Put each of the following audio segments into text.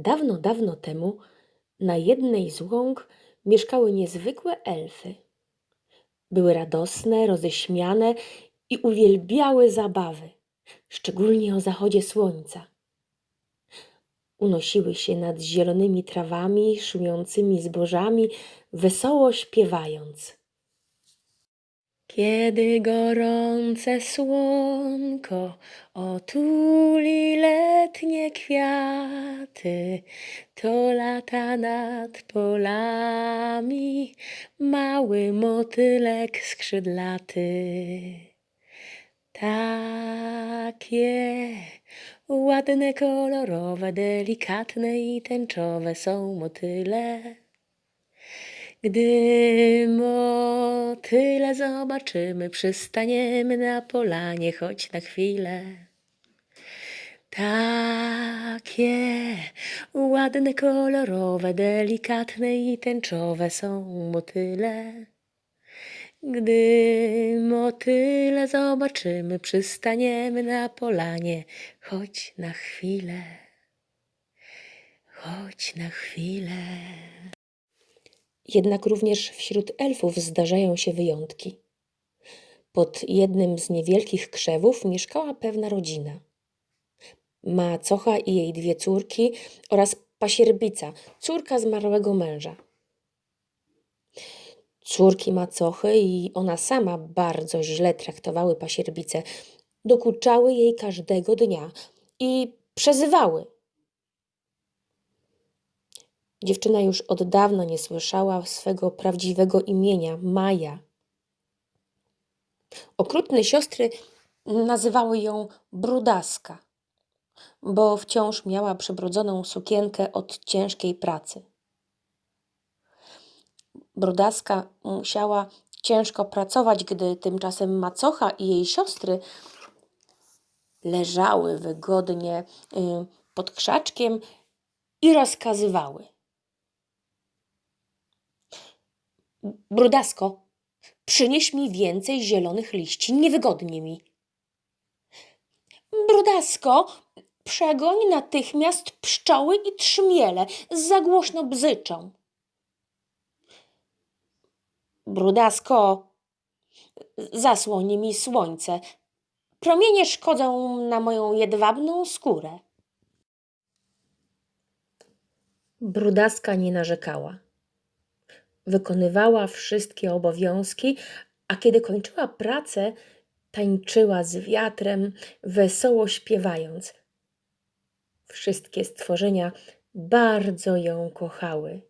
Dawno, dawno temu na jednej z łąk mieszkały niezwykłe elfy. Były radosne, roześmiane i uwielbiały zabawy, szczególnie o zachodzie słońca. Unosiły się nad zielonymi trawami, szumiącymi zbożami, wesoło śpiewając. Kiedy gorące słonko otuli letnie kwiaty, to lata nad polami mały motylek skrzydlaty. Takie ładne, kolorowe, delikatne i tęczowe są motyle. Gdy motyle zobaczymy, przystaniemy na polanie choć na chwilę. Takie ładne, kolorowe, delikatne i tęczowe są motyle. Gdy motyle zobaczymy, przystaniemy na polanie choć na chwilę. Choć na chwilę. Jednak również wśród elfów zdarzają się wyjątki. Pod jednym z niewielkich krzewów mieszkała pewna rodzina. Macocha i jej dwie córki oraz pasierbica, córka zmarłego męża. Córki macochy i ona sama bardzo źle traktowały pasierbicę, dokuczały jej każdego dnia i przezywały. Dziewczyna już od dawna nie słyszała swego prawdziwego imienia Maja. Okrutne siostry nazywały ją Brudaska, bo wciąż miała przybrudzoną sukienkę od ciężkiej pracy. Brudaska musiała ciężko pracować, gdy tymczasem macocha i jej siostry leżały wygodnie y, pod krzaczkiem i rozkazywały. Brudasko, przynieś mi więcej zielonych liści, niewygodnie mi. Brudasko, przegoń natychmiast pszczoły i trzmiele, za głośno bzyczą. Brudasko, zasłoń mi słońce. Promienie szkodzą na moją jedwabną skórę. Brudaska nie narzekała. Wykonywała wszystkie obowiązki, a kiedy kończyła pracę, tańczyła z wiatrem, wesoło śpiewając. Wszystkie stworzenia bardzo ją kochały.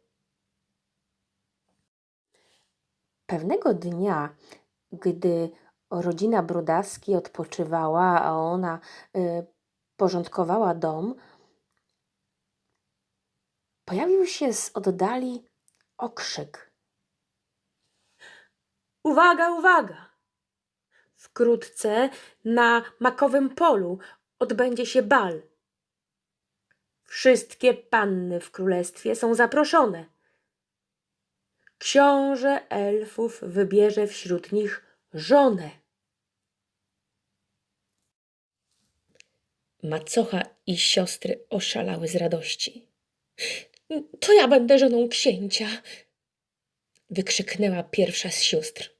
Pewnego dnia, gdy rodzina Brudaski odpoczywała, a ona y, porządkowała dom, pojawił się z oddali okrzyk. Uwaga, uwaga! Wkrótce na makowym polu odbędzie się bal. Wszystkie panny w królestwie są zaproszone. Książę elfów wybierze wśród nich żonę. Macocha i siostry oszalały z radości. To ja będę żoną księcia! wykrzyknęła pierwsza z sióstr.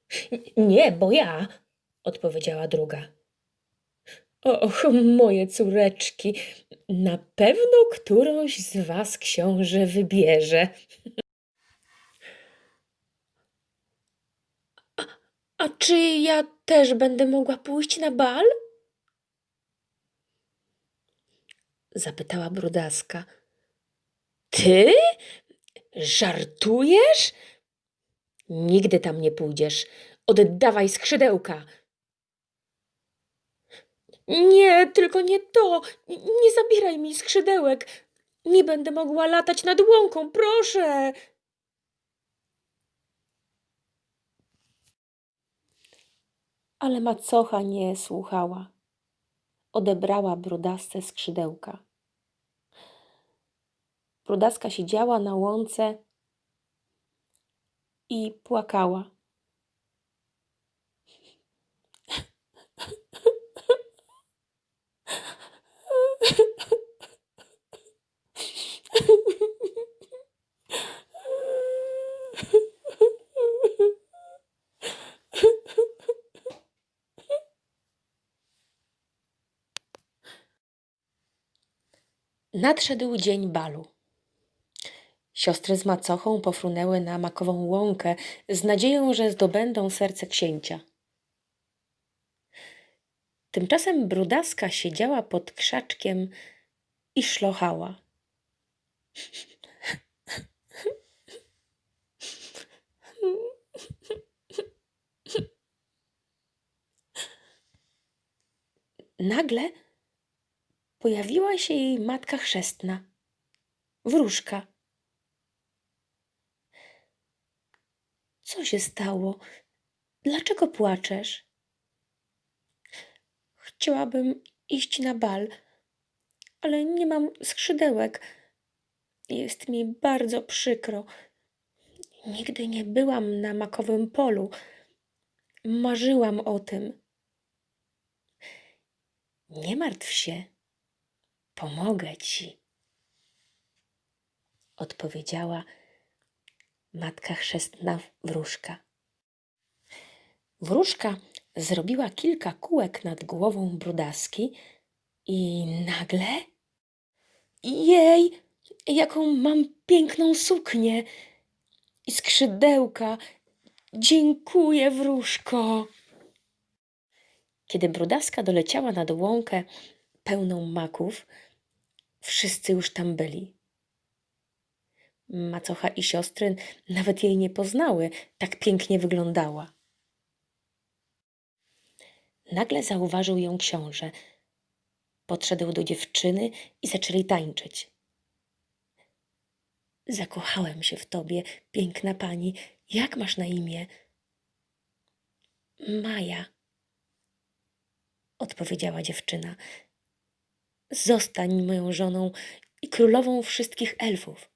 Nie, bo ja, odpowiedziała druga. Och, moje córeczki, na pewno którąś z was książę wybierze. A, a czy ja też będę mogła pójść na bal? Zapytała brudaska. Ty? Żartujesz? Nigdy tam nie pójdziesz. Oddawaj skrzydełka. Nie, tylko nie to. Nie zabieraj mi skrzydełek. Nie będę mogła latać nad łąką, proszę. Ale macocha nie słuchała. Odebrała brudasce skrzydełka. Brudaska siedziała na łące i płakała. Nadszedł dzień balu. Siostry z macochą pofrunęły na makową łąkę z nadzieją, że zdobędą serce księcia. Tymczasem brudaska siedziała pod krzaczkiem i szlochała. Nagle pojawiła się jej matka chrzestna, wróżka. Co się stało? Dlaczego płaczesz? Chciałabym iść na bal, ale nie mam skrzydełek. Jest mi bardzo przykro. Nigdy nie byłam na makowym polu. Marzyłam o tym. Nie martw się, pomogę ci, odpowiedziała matka chrzestna wróżka. Wróżka zrobiła kilka kółek nad głową brudaski i nagle. Jej, jaką mam piękną suknię i skrzydełka. Dziękuję, wróżko. Kiedy brudaska doleciała nad łąkę pełną maków, wszyscy już tam byli. Macocha i siostry nawet jej nie poznały, tak pięknie wyglądała. Nagle zauważył ją książę. Podszedł do dziewczyny i zaczęli tańczyć. Zakochałem się w tobie, piękna pani. Jak masz na imię? Maja, odpowiedziała dziewczyna. Zostań moją żoną i królową wszystkich elfów.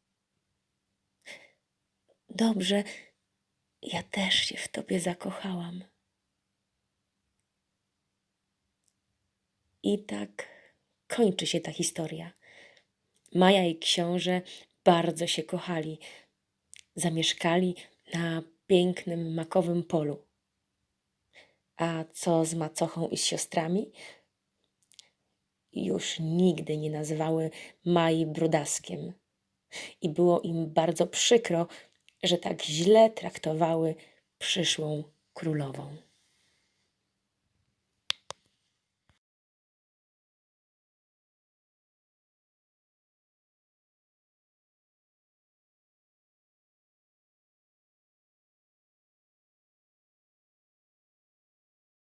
Dobrze, ja też się w tobie zakochałam. I tak kończy się ta historia. Maja i książę bardzo się kochali. Zamieszkali na pięknym makowym polu. A co z macochą i z siostrami? Już nigdy nie nazywały Mai brudaskiem. I było im bardzo przykro, że tak źle traktowały przyszłą królową.